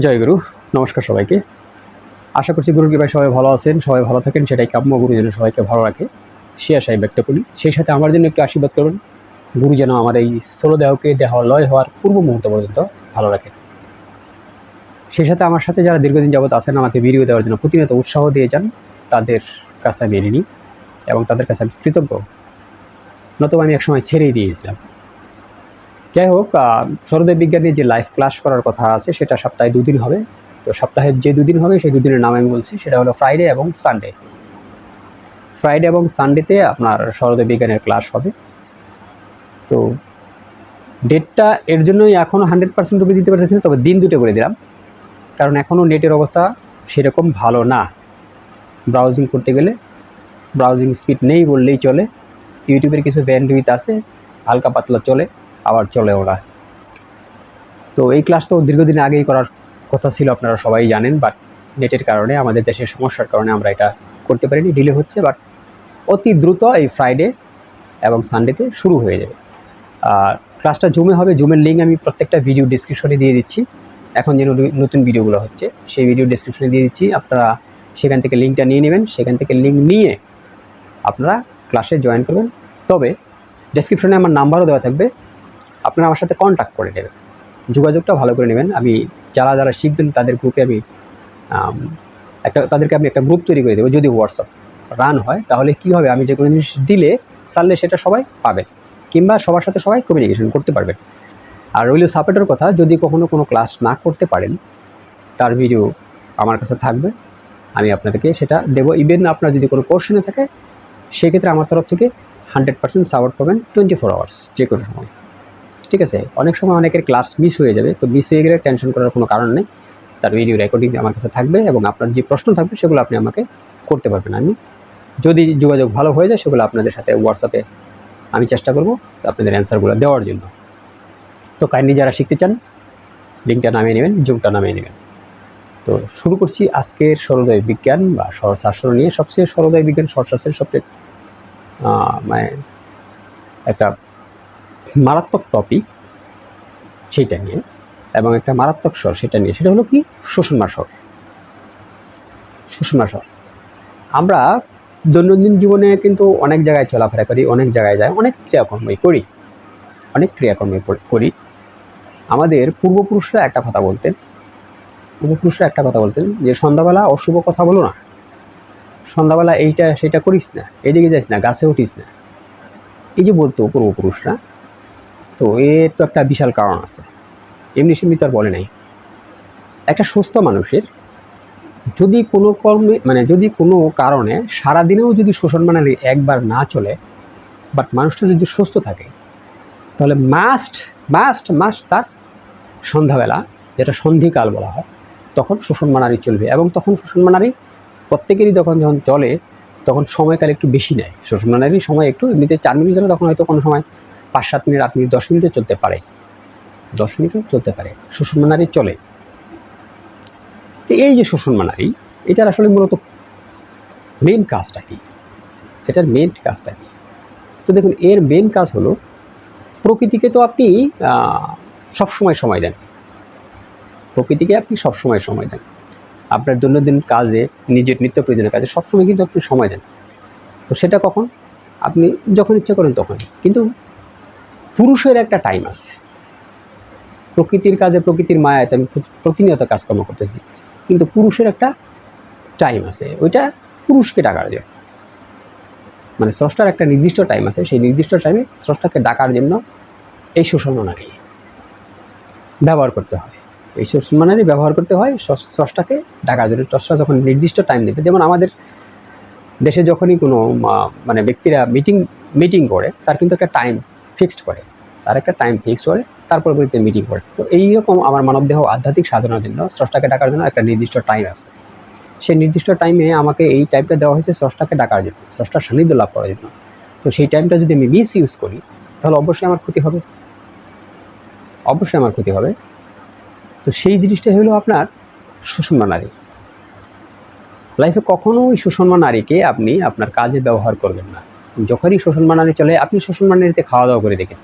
জয় গুরু, নমস্কার সবাইকে। আশা করছি গুরুর কৃপায় সবাই ভালো আছেন, সবাই ভালো থাকেন, সেটাই কাম্য গুরু যেন সবাইকে ভালো রাখে। সে আশায় ব্যক্ত করি। সেই সাথে আমার জন্য একটু আশীর্বাদ করবেন গুরু যেন আমার এই স্থলদেহকে দেহ লয় হওয়ার পূর্ব মুহূর্ত পর্যন্ত ভালো রাখে। সেই সাথে আমার সাথে যারা দীর্ঘদিন যাবত আছেন, আমাকে ভিডিও দেওয়ার জন্য প্রতিনিয়ত উৎসাহ দিয়ে যান, তাদের কাছে আমি ঋণী এবং তাদের কাছে আমি কৃতজ্ঞ। নতুবা আমি একসময় ছেড়েই দিয়েছিলাম। যাই হোক সরদেব বিজ্ঞানের যে লাইভ ক্লাস করার কথা আছে, সেটা সপ্তাহে দুদিন হবে। তো সপ্তাহে যে দুদিন হবে, সেই দুদিনের নাম আমি বলছি, সেটা হলো ফ্রাইডে এবং সানডে ফ্রাইডে এবং সানডেতে আপনার সরদেব বিজ্ঞানের ক্লাস হবে। তো ডেটটা এর জন্যই এখনও হান্ড্রেড পার্সেন্ট রুপি দিতে পারতেছি না, তবে দিন দুটো করে দিলাম। কারণ এখনও নেটের অবস্থা সেরকম ভালো না। ব্রাউজিং করতে গেলে ব্রাউজিং স্পিড নেই বললেই চলে। ইউটিউবের কিছু ব্যান্ডউইথ আছে, হালকা পাতলা চলে। আবার চলে ওরা। তো এই ক্লাস তো দীর্ঘদিন আগেই করার কথা ছিল, আপনারা সবাই জানেন বাট নেটের কারণে, আমাদের দেশের সমস্যার কারণে আমরা এটা করতে পারিনি ডিলে হচ্ছে বাট অতি দ্রুত এই ফ্রাইডে এবং সানডেতে শুরু হয়ে যাবে। আর ক্লাসটা জুমে হবে জুমের লিঙ্ক আমি প্রত্যেকটা ভিডিও ডিসক্রিপশনে দিয়ে দিচ্ছি। এখন যে নতুন- ভিডিওগুলো হচ্ছে, সেই ভিডিও ডিসক্রিপশনে দিয়ে দিচ্ছি। আপনারা সেখান থেকে লিঙ্কটা নিয়ে নেবেন, সেখান থেকে লিঙ্ক নিয়ে আপনারা ক্লাসে জয়েন করবেন। তবে ডেসক্রিপশনে আমার নাম্বারও দেওয়া থাকবে। আপনারা আমার সাথে কন্ট্যাক্ট করে নেবেন। যোগাযোগটা ভালো করে নেবেন। আমি যারা যারা শিখবেন তাদের গ্রুপে আমি একটা, তাদেরকে আমি একটা গ্রুপ তৈরি করে দেবো যদি হোয়াটসঅ্যাপ রান হয়, তাহলে কি হবে? আমি যে কোনো জিনিস দিলে সারলে সেটা সবাই পাবেন কিংবা সবার সাথে সবাই কমিউনিকেশন করতে পারবেন। আর রইল সাপোর্টের কথা, যদি কখনো কোনো ক্লাস না করতে পারেন, তার ভিডিও আমার কাছে থাকবে। আমি আপনাদেরকে সেটা দেবো। ইভেন আপনার যদি কোনো কোশ্চেনে থাকে, সেক্ষেত্রে আমার তরফ থেকে হান্ড্রেড পার্সেন্ট সাপোর্ট পাবেন টোয়েন্টি ফোর আওয়ার্স যে কোনো সময়। ঠিক আছে? অনেক সময় অনেকের ক্লাস মিস হয়ে যাবে, তো মিস হয়ে গেলে টেনশন করার কোনো কারণ নেই। তার ভিডিও রেকর্ডিং আমার কাছে থাকবে এবং আপনার যে প্রশ্ন থাকবে সেগুলো আপনি আমাকে করতে পারবেন। আমি যদি যোগাযোগ ভালো হয়ে যায়, সেগুলো আপনাদের সাথে হোয়াটসঅ্যাপে আমি চেষ্টা করব আপনাদের অ্যান্সারগুলো দেওয়ার জন্য। তো কাইন্ডলি যারা শিখতে চান লিঙ্কটা নামিয়ে নেবেন জুমটা নামিয়ে নেবেন। তো শুরু করছি আজকের সরোদয় বিজ্ঞান বা সরশাস্ত্র নিয়ে। সবচেয়ে সরোদয় বিজ্ঞান সরশাস্ত্রের সবচেয়ে মানে একটা মারাত্মক টপিক সেইটা নিয়ে এবং একটা মারাত্মক স্বর সেটা নিয়ে। সেটা হলো কি? শোষণমা স্বর। শোষণমা স্বর। আমরা দৈনন্দিন জীবনে কিন্তু অনেক জায়গায় চলাফেরা করি, অনেক জায়গায় যাই, অনেক ক্রিয়াকর্মই করি, অনেক ক্রিয়াকর্মই করি- করি। আমাদের পূর্বপুরুষরা একটা কথা বলতেন, পূর্বপুরুষরা একটা কথা বলতেন যে, সন্ধ্যাবেলা অশুভ কথা বলো না। সন্ধ্যাবেলা এইটা, সেটা করিস না, এদিকে যাইস না, গাছে উঠিস না। এই যে বলতো পূর্বপুরুষরা তো এর তো একটা বিশাল কারণ আছে। এমনি সেমনি তো আর বলে নাই। একটা সুস্থ মানুষের যদি কোনো কর্মে মানে যদি কোনো কারণে সারাদিনেও যদি শোষণ মানে একবার না চলে বাট মানুষটা যদি সুস্থ থাকে, তাহলে মাস্ট মাস্ট মাস্ট তার সন্ধ্যাবেলা যেটা সন্ধিকাল বলা হয়, তখন শোষণ মানারি চলবে এবং তখন শোষণ মানারি প্রত্যেকেরই যখন যখন চলে, তখন সময়কাল একটু বেশি নেয়। শোষণ মানারি সময় একটু, এমনিতে চার মিনিট চলে তখন হয়তো কোনো সময় পাঁচ সাত মিনিট, আট মিনিট, দশ মিনিটও চলতে পারে। দশ মিনিটও চলতে পারে। শোষণ মানারি চলে। তো এই যে শোষণ মানারি, এটার আসলে মূলত মেন কাজটা কি? এটার মেন কাজটা কি? তো দেখুন, এর মেন কাজ হলো, প্রকৃতিকে তো আপনি সবসময় সময় দেন। প্রকৃতিকে আপনি সবসময় সময় দেন। আপনার দৈনন্দিন কাজে, নিজের নিত্য প্রয়োজনীয় কাজে সবসময় কিন্তু আপনি সময় দেন। তো সেটা কখন? আপনি যখন ইচ্ছা করেন তখন। কিন্তু পুরুষের একটা টাইম আছে। প্রকৃতির কাজে প্রকৃতির মায়াতে আমি প্রতি- প্রতিনিয়ত কাজকর্ম করতেছি। কিন্তু পুরুষের একটা টাইম আছে। ওইটা পুরুষকে ডাকার জন্য। মানে স্রষ্টার একটা নির্দিষ্ট টাইম আছে। সেই নির্দিষ্ট টাইমে স্রষ্টাকে ডাকার জন্য এই শোষণ নারী ব্যবহার করতে হয়। এই শোষণ নারী ব্যবহার করতে হয় স্রষ্টাকে ডাকার জন্য। স্রষ্টা যখন নির্দিষ্ট টাইম দেবে, যেমন আমাদের দেশে যখনই কোনো মানে ব্যক্তিরা মিটিং মিটিং করে, তার কিন্তু একটা টাইম ফিক্সড করে। তার একটা টাইম ফিক্সড করে, তারপর পরিতে মিটিং করে। তো এইরকম আমার মানবদেহ আধ্যাত্মিক সাধনার জন্য স্রষ্টাকে ডাকার জন্য একটা নির্দিষ্ট টাইম আছে। সেই নির্দিষ্ট টাইমে আমাকে এই টাইমটা দেওয়া হয়েছে স্রষ্টাকে ডাকার জন্য স্রষ্টার সান্নিধ্য লাভ করার জন্য। তো সেই টাইমটা যদি আমি মিস ইউজ করি, তাহলে অবশ্যই আমার ক্ষতি হবে। অবশ্যই আমার ক্ষতি হবে। তো সেই জিনিসটাই হলো আপনার সুষমা নারী। লাইফে কখনোই সুষমা নারীকে আপনি আপনার কাজে ব্যবহার করবেন না। যখনই শোষণ নারী চলে, আপনি শোষণ নারীতে খাওয়া দাওয়া করে দেখেন।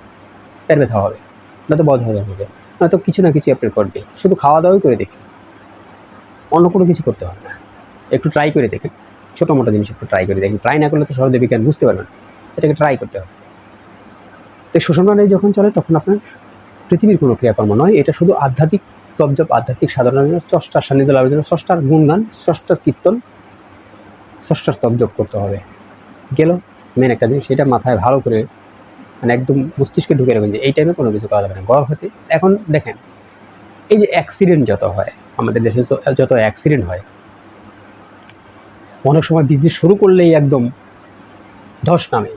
পেট ব্যথা হবে নয়তো বধ হজম হবে নয়তো কিছু না কিছু আপনার করবে শুধু খাওয়া দাওয়াই করে দেখি অন্য কোনো কিছু করতে হবে না। একটু ট্রাই করে দেখেন। ছোটো মোটো জিনিস একটু ট্রাই করে দেখেন। ট্রাই না করলে তো সহজে বিজ্ঞান বুঝতে পারবেন না। এটাকে ট্রাই করতে হবে। তো শোষণ মানে যখন চলে, তখন আপনার পৃথিবীর কোনো ক্রিয়াকর্ম নয়। এটা শুধু আধ্যাত্মিক তবজব আধ্যাত্মিক সাধারণের জন্য স্রষ্টার সান্নিধ্য লাভের জন্য স্রষ্টার গুণগান স্রষ্টার কীর্তন স্রষ্টার তবজব করতে হবে। গেল। মেন একটা জিনিস, সেটা মাথায় ভালো করে মানে একদম মস্তিষ্কে ঢুকে রাখবেন যে এই টাইমে কোনো কিছু করা যাবে না। গর্ভবতী এখন দেখেন, এই যে অ্যাক্সিডেন্ট যত হয়, আমাদের দেশে যত- অ্যাক্সিডেন্ট হয়, অনেক সময় বিজনেস শুরু করলেই একদম ধস নামে।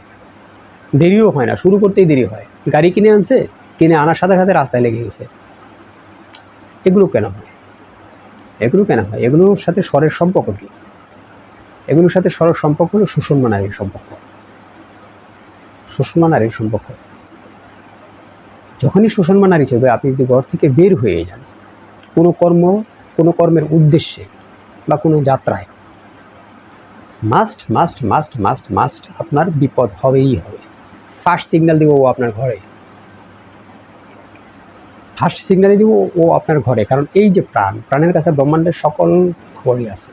দেরিও হয় না, শুরু করতেই দেরি হয়। গাড়ি কিনে আনছে, কিনে আনার সাথে সাথে রাস্তায় লেগে গেছে। এগুলো কেন হয়? এগুলো কেন হয়? এগুলোর সাথে স্বরের সম্পর্ক কী? এগুলোর সাথে স্বরের সম্পর্ক হলো সুষম নারীর সম্পর্ক। সুষমা নারীর সম্পর্ক। যখনই সুষমা নারী চলবে, আপনি যদি ঘর থেকে বের হয়ে যান, কোনো কর্ম, কোনো কর্মের উদ্দেশ্যে বা কোনো যাত্রায় must must must must must আপনার বিপদ হবেই হবে। ফার্স্ট সিগন্যাল দিব ও আপনার ঘরে। ফার্স্ট সিগন্যাল দিব ও আপনার ঘরে, কারণ এই যে প্রাণ, প্রাণের কাছে ব্রহ্মাণ্ডের সকল খবরই আছে।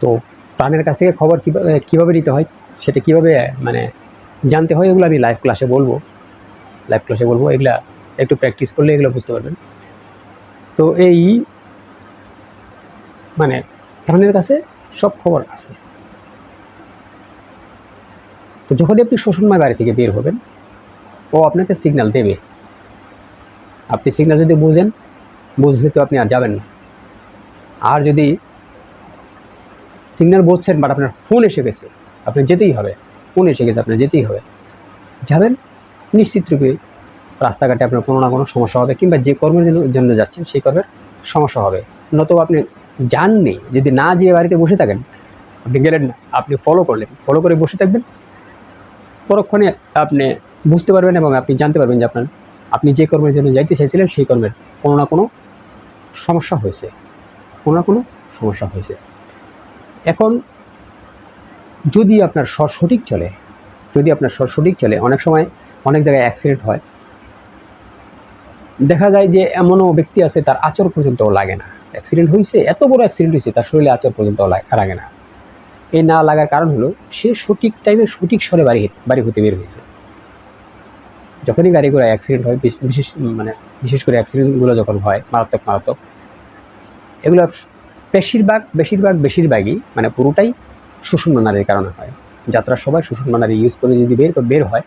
তো প্রাণের কাছ থেকে খবর কীভাবে কীভাবে নিতে হয়? সেটা কীভাবে মানে জানতে হয় এগুলো আমি লাইভ ক্লাসে বলব। লাইভ ক্লাসে বলব, এগুলা একটু প্র্যাকটিস করলে এগুলো বুঝতে পারবেন। তো এই মানে প্রাণের কাছে সব খবর আছে। তো যখনই আপনি শ্বশুরমায় বাড়ি থেকে বের হবেন, ও আপনাকে সিগন্যাল দেবে। আপনি সিগন্যাল যদি বুঝেন, বুঝলে তো আপনি আর যাবেন না। আর যদি সিগন্যাল বুঝছেন বাট আপনার ফোন এসে গেছে আপনি যেতেই হবে। ফোন এসে গেছে আপনার যেতেই হবে। যাবেন, নিশ্চিত রূপে রাস্তাঘাটে আপনার কোনো না কোনো সমস্যা হবে কিংবা যে কর্মের জন্য- জন্য যাচ্ছেন, সেই কর্মের সমস্যা হবে। নতুবা আপনি যাননি, যদি না যেয়ে বাড়িতে বসে থাকেন, আপনি গেলেন না, আপনি ফলো করলেন। ফলো করে বসে থাকবেন। পরক্ষণে আপনি বুঝতে পারবেন এবং আপনি জানতে পারবেন যে আপনার আপনি যে কর্মের জন্য যাইতে চাইছিলেন, সেই কর্মের কোনো না কোনো সমস্যা হয়েছে। কোনো না কোনো সমস্যা হয়েছে। এখন যদি আপনার স্বর সঠিক চলে, যদি আপনার স্বর সঠিক চলে, অনেক সময় অনেক জায়গায় অ্যাক্সিডেন্ট হয়। দেখা যায় যে এমনও ব্যক্তি আছে, তার আচর পর্যন্ত লাগে না। অ্যাক্সিডেন্ট হয়েছে এত বড় অ্যাক্সিডেন্ট হয়েছে তার শরীরে আচর পর্যন্ত লাগে না। এই না লাগার কারণ হলো, সে সঠিক টাইমে সঠিক স্বরে বাড়ি বাড়ি হতে বের হয়েছে। যখনই গাড়ি ঘোড়া অ্যাক্সিডেন্ট হয় বিশেষ মানে বিশেষ করে অ্যাক্সিডেন্টগুলো যখন হয়, মারাত্মক মারাত্মক, এগুলো বেশিরভাগ বেশিরভাগ, বেশিরভাগই মানে পুরোটাই সুষুম্ন নারীর কারণে হয়। যাত্রার সময় সুষুম্ন নারী ইউজ করে যদি বের বের হয়,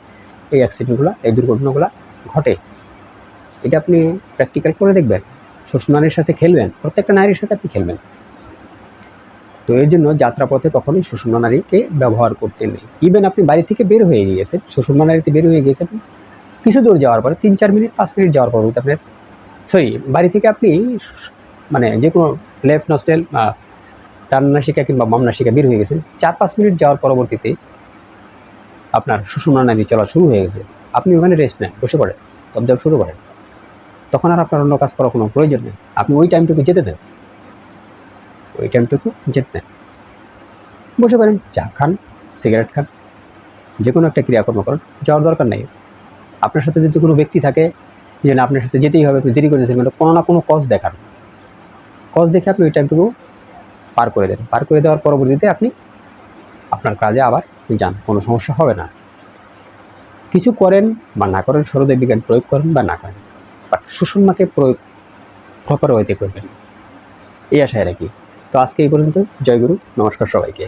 এই অ্যাক্সিডেন্টগুলো এই দুর্ঘটনাগুলো ঘটে। এটা আপনি প্র্যাকটিক্যাল করে দেখবেন। সুষুম্ন নারীর সাথে খেলবেন, প্রত্যেকটা নারীর সাথে আপনি খেলবেন। তো এর জন্য যাত্রাপথে কখনোই সুষুম্ন নারীকে ব্যবহার করতে নেই। ইভেন আপনি বাড়ি থেকে বের হয়ে গিয়েছেন, সুষুম্ন নারীতে বের হয়ে গিয়েছেন, কিছু দূর যাওয়ার পরে, তিন চার মিনিট, পাঁচ মিনিট যাওয়ার পর আপনার সরি বাড়ি থেকে আপনি মানে যে কোনো লেফট নস্টেল ডান কিংবা বাম নাসিকা বের হয়ে গেছেন। চার পাঁচ মিনিট যাওয়ার পরবর্তীতে আপনার সুষুম্না নারী চলা শুরু হয়ে গেছে। আপনি ওখানে রেস্ট নেন, বসে পড়েন, তবজাব শুরু করেন। তখন আর আপনার অন্য কাজ করার কোনো প্রয়োজন নেই। আপনি ওই টাইমটুকু যেতে দেন। ওই টাইমটুকু যেতে দেন। বসে পারেন চা খান সিগারেট খান যে কোনো একটা ক্রিয়াকর্ম করেন, যাওয়ার দরকার নেই। আপনার সাথে যদি কোনো ব্যক্তি থাকে, যে না, আপনার সাথে যেতেই হবে, আপনি দেরি করতেছেন মানে কোনো না কোনো কজ দেখান। কজ দেখে আপনি ওই টাইমটুকু পার করে দেন। পার করে দেওয়ার পরবর্তীতে আপনি আপনার কাজে আবার যান, কোনো সমস্যা হবে না। কিছু করেন বা না করেন সরদেব বিজ্ঞান প্রয়োগ করেন বা না করেন বাট সুষমাকে প্রয়োগ প্রপার ওয়েতে করবেন। এই আশায় রাখি। তো আজকে এই পর্যন্ত। জয়গুরু, নমস্কার সবাইকে।